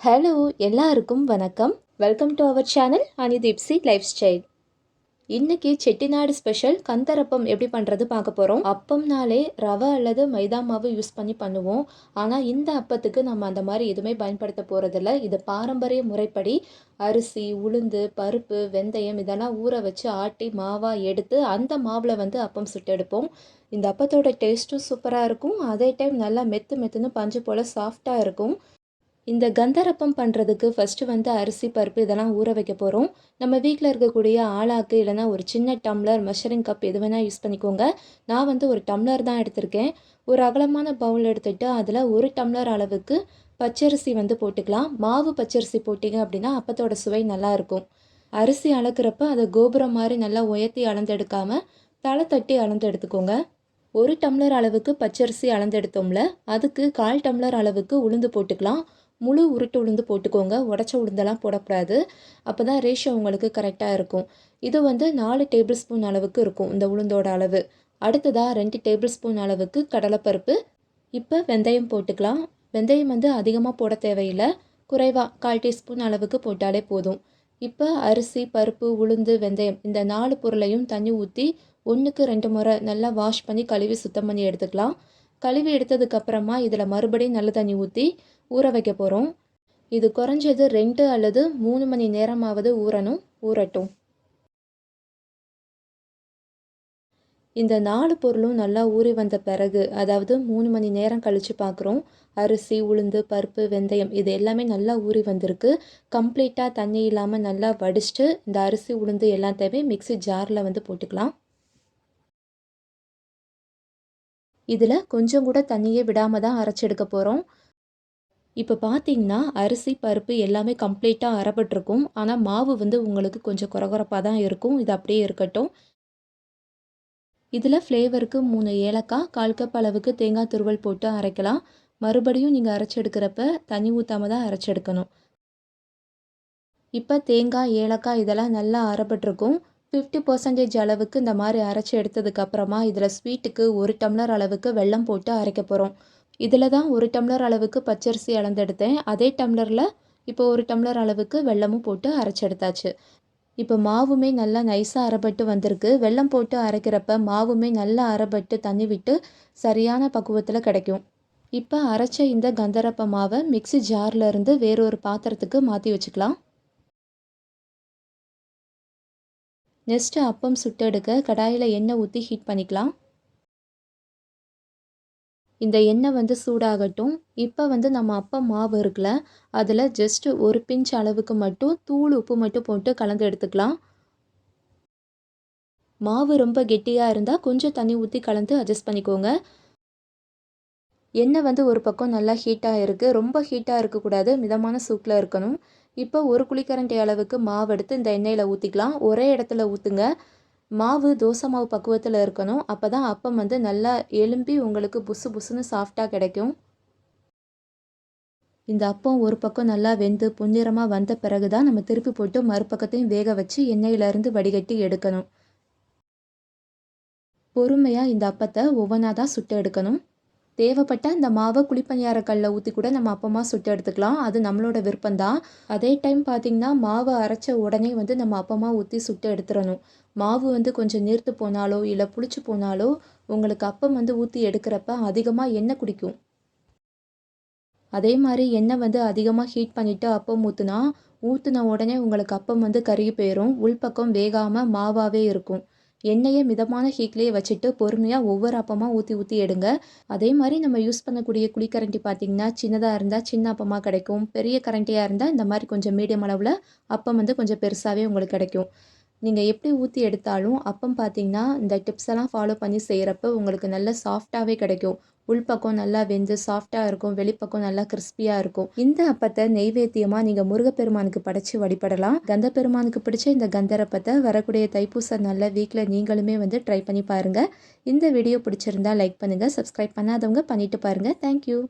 Hello எல்லாருக்கும் வணக்கம். Welcome to our channel அனிதீப்சி லைஃப் ஸ்டைல் இன்னைக்கு செட்டிநாடு ஸ்பெஷல் கந்தரப்பம் எப்படி பண்ணுறது பார்க்க போகிறோம் அப்பம்னாலே ரவை அல்லது மைதா மாவு யூஸ் பண்ணி பண்ணுவோம். ஆனால் இந்த அப்பத்துக்கு நம்ம அந்த மாதிரி எதுவுமே பயன்படுத்த போகிறதில்ல இது பாரம்பரிய முறைப்படி அரிசி உளுந்து பருப்பு வெந்தயம் இதெல்லாம் ஊற வச்சு ஆட்டி மாவாக எடுத்து அந்த மாவில் வந்து அப்பம் சுட்டு எடுப்போம். இந்த அப்பத்தோட டேஸ்ட்டும் சூப்பராக இருக்கும். அதே டைம் நல்லா மெத்து மெத்துன்னு பஞ்சு போல் சாஃப்டாக இருக்கும். இந்த கந்தரப்பம் பண்ணுறதுக்கு ஃபஸ்ட்டு வந்து அரிசி பருப்பு இதெல்லாம் ஊற வைக்க போகிறோம் நம்ம வீட்டில் இருக்கக்கூடிய ஆளாக்கு இல்லைனா ஒரு சின்ன டம்ளர் மெஷரிங் கப் எது வேணால் யூஸ் பண்ணிக்கோங்க. நான் வந்து ஒரு டம்ளர் தான் எடுத்திருக்கேன். ஒரு அகலமான பவுல் எடுத்துகிட்டு அதில் ஒரு டம்ளர் அளவுக்கு பச்சரிசி வந்து போட்டுக்கலாம். மாவு பச்சரிசி போட்டிங்க அப்படின்னா அப்பத்தோட சுவை நல்லாயிருக்கும் அரிசி அளக்குறப்ப அதை கோபுரம் மாதிரி நல்லா உயர்த்தி அளந்தெடுக்காமல் தலை தட்டி அளந்து எடுத்துக்கோங்க ஒரு டம்ளர் அளவுக்கு பச்சரிசி அளந்தெடுத்தோம்ல அதுக்கு கால் டம்ளர் அளவுக்கு உளுந்து போட்டுக்கலாம். முழு உருட்டு உளுந்து போட்டுக்கோங்க. உடச்ச உளுந்தெல்லாம் போடக்கூடாது. அப்போ தான் ரேஷியோ உங்களுக்கு கரெக்டாக இருக்கும். இது வந்து நாலு டேபிள் ஸ்பூன் அளவுக்கு இருக்கும் இந்த உளுந்தோட அளவு. அடுத்ததாக ரெண்டு டேபிள் ஸ்பூன் அளவுக்கு கடலைப்பருப்பு. இப்போ வெந்தயம் போட்டுக்கலாம். வெந்தயம் வந்து அதிகமாக போட தேவையில்லை. குறைவாக கால் டீஸ்பூன் அளவுக்கு போட்டாலே போதும். இப்போ அரிசி பருப்பு உளுந்து வெந்தயம் இந்த நாலு பொருளையும் தண்ணி ஊற்றி ஒன்றுக்கு ரெண்டு முறை நல்லா வாஷ் பண்ணி கழுவி சுத்தம் பண்ணி எடுத்துக்கலாம். கழுவி எடுத்ததுக்கப்புறமா இதில் மறுபடியும் நல்ல தண்ணி ஊற்றி ஊற வைக்க போகிறோம் இது குறைஞ்சது ரெண்டு அல்லது மூணு மணி நேரமாவது ஊறணும் ஊறட்டும். இந்த நாலு பொருளும் நல்லா ஊறி வந்த பிறகு அதாவது மூணு மணி நேரம் கழித்து பார்க்குறோம் அரிசி உளுந்து பருப்பு வெந்தயம் இது எல்லாமே நல்லா ஊறி வந்திருக்கு. கம்ப்ளீட்டாக தண்ணி இல்லாமல் நல்லா வடிச்சிட்டு இந்த அரிசி உளுந்து எல்லாத்தையுமே மிக்சி ஜாரில் வந்து போட்டுக்கலாம். இதில் கொஞ்சம் கூட தண்ணியே விடாமல் தான் அரைச்செடுக்க போகிறோம் இப்போ பார்த்தீங்கன்னா அரிசி பருப்பு எல்லாமே கம்ப்ளீட்டாக அரைப்பட்டிருக்கும். ஆனால் மாவு வந்து உங்களுக்கு கொஞ்சம் குறகுறப்பாக தான் இருக்கும். இது அப்படியே இருக்கட்டும். இதில் ஃப்ளேவருக்கு மூணு ஏலக்காய் கால் கப் அளவுக்கு தேங்காய் துருவல் போட்டு அரைக்கலாம். மறுபடியும் நீங்கள் அரைச்செடுக்கிறப்ப தண்ணி ஊற்றாமல் தான் அரைச்செடுக்கணும். இப்போ தேங்காய் ஏலக்காய் இதெல்லாம் நல்லா அரைப்பட்டிருக்கும். ஃபிஃப்டி பர்சன்டேஜ் அளவுக்கு இந்த மாதிரி அரைச்சி எடுத்ததுக்கப்புறமா இதில் ஸ்வீட்டுக்கு ஒரு டம்ளர் அளவுக்கு வெல்லம் போட்டு அரைக்க போகிறோம் இதில் தான் ஒரு டம்ளர் அளவுக்கு பச்சரிசி அளந்தெடுத்தேன். அதே டம்ளரில் இப்போ ஒரு டம்ளர் அளவுக்கு வெல்லமும் போட்டு அரைச்செடுத்தாச்சு இப்போ மாவுமே நல்லா நைஸாக அரைப்பட்டு வந்திருக்கு. வெல்லம் போட்டு அரைக்கிறப்ப மாவுமே நல்லா அரைப்பட்டு தண்ணி விட்டு சரியான பக்குவத்தில் கிடைக்கும். இப்போ அரைச்ச இந்த கந்தரப்ப மாவை மிக்சி ஜார்லேருந்து வேறொரு பாத்திரத்துக்கு மாற்றி வச்சுக்கலாம். நெக்ஸ்ட்டு அப்பம் சுட்டெடுக்க கடாயில் எண்ணெய் ஊற்றி ஹீட் பண்ணிக்கலாம். இந்த எண்ணெய் வந்து சூடாகட்டும். இப்போ வந்து நம்ம அப்பம் மாவு இருக்குல்ல அதில் ஜஸ்ட்டு ஒரு பிஞ்ச் அளவுக்கு மட்டும் தூள் உப்பு மட்டும் போட்டு கலந்து எடுத்துக்கலாம். மாவு ரொம்ப கெட்டியாக இருந்தால் கொஞ்சம் தண்ணி ஊற்றி கலந்து அட்ஜஸ்ட் பண்ணிக்கோங்க. எண்ணெய் வந்து ஒரு பக்கம் நல்லா ஹீட்டாக இருக்குது ரொம்ப ஹீட்டாக இருக்கக்கூடாது மிதமான சூட்டில் இருக்கணும். இப்போ ஒரு குழிக்கரண்டி அளவுக்கு மாவு எடுத்து இந்த எண்ணெயில் ஊற்றிக்கலாம் ஒரே இடத்துல ஊற்றுங்க மாவு தோசை மாவு பக்குவத்தில் இருக்கணும். அப்போ தான் அப்பம் வந்து நல்லா எலும்பி உங்களுக்கு புசு புசுன்னு சாஃப்டாக கிடைக்கும். இந்த அப்பம் ஒரு பக்கம் நல்லா வெந்து பொன்னிறமாக வந்த பிறகு தான் நம்ம திருப்பி போட்டு மறுபக்கத்தையும் வேக வச்சு எண்ணெயிலேருந்து வடிகட்டி எடுக்கணும். பொறுமையாக இந்த அப்பத்தை ஒவ்வொன்றா தான் சுட்டு எடுக்கணும். தேவைப்பட்ட அந்த மாவை குழிப்பணியார கல்லில் ஊற்றி கூட நம்ம அப்பமாக சுட்டு எடுத்துக்கலாம். அது நம்மளோட விருப்பம்தான். அதே டைம் பார்த்திங்கன்னா மாவை அரைச்ச உடனே வந்து நம்ம அப்பமாக ஊற்றி சுட்டு எடுத்துடணும். மாவு வந்து கொஞ்சம் நீர்த்து போனாலோ இல்லை புளிச்சு போனாலோ உங்களுக்கு அப்பம் வந்து ஊற்றி எடுக்கிறப்ப அதிகமாக எண்ணெய் குடிக்கும். அதே மாதிரி எண்ணெய் வந்து அதிகமாக ஹீட் பண்ணிவிட்டு அப்பம் ஊற்றுனா ஊற்றுன உடனே உங்களுக்கு அப்பம் வந்து கருகி போயிடும் உள்பக்கம் வேகாமல் மாவாகவே இருக்கும். எண்ணெயை மிதமான ஹீட்லேயே வச்சுட்டு பொறுமையாக ஒவ்வொரு அப்பமாக ஊற்றி ஊற்றி எடுங்க. அதே மாதிரி நம்ம யூஸ் பண்ணக்கூடிய குழிக்கரண்டி பார்த்திங்கன்னா சின்னதாக இருந்தால் சின்ன அப்பமாக கிடைக்கும். பெரிய கரண்டியாக இருந்தால் இந்த மாதிரி கொஞ்சம் மீடியம் அளவில் அப்பம் வந்து கொஞ்சம் பெருசாகவே உங்களுக்கு கிடைக்கும். நீங்கள் எப்படி ஊற்றி எடுத்தாலும் அப்பம் பார்த்தீங்கன்னா இந்த டிப்ஸ் எல்லாம் ஃபாலோ பண்ணி செய்கிறப்ப உங்களுக்கு நல்ல சாஃப்டாகவே கிடைக்கும். உள்பக்கம் நல்லா வெந்து சாஃப்டாக இருக்கும். வெளிப்பக்கம் நல்லா கிறிஸ்பியாக இருக்கும். இந்த அப்பத்தை நெய்வேத்தியமாக நீங்கள் முருகப்பெருமானுக்கு படைச்சி வழிபடலாம். கந்த பெருமானுக்கு பிடிச்ச இந்த கந்தரப்பத்தை வரக்கூடிய தைப்பூச நல்ல வீக்கில் நீங்களுமே வந்து ட்ரை பண்ணி பாருங்கள் இந்த வீடியோ பிடிச்சிருந்தா லைக் பண்ணுங்கள் சப்ஸ்கிரைப் பண்ணாதவங்க பண்ணிட்டு பாருங்கள் தேங்க்யூ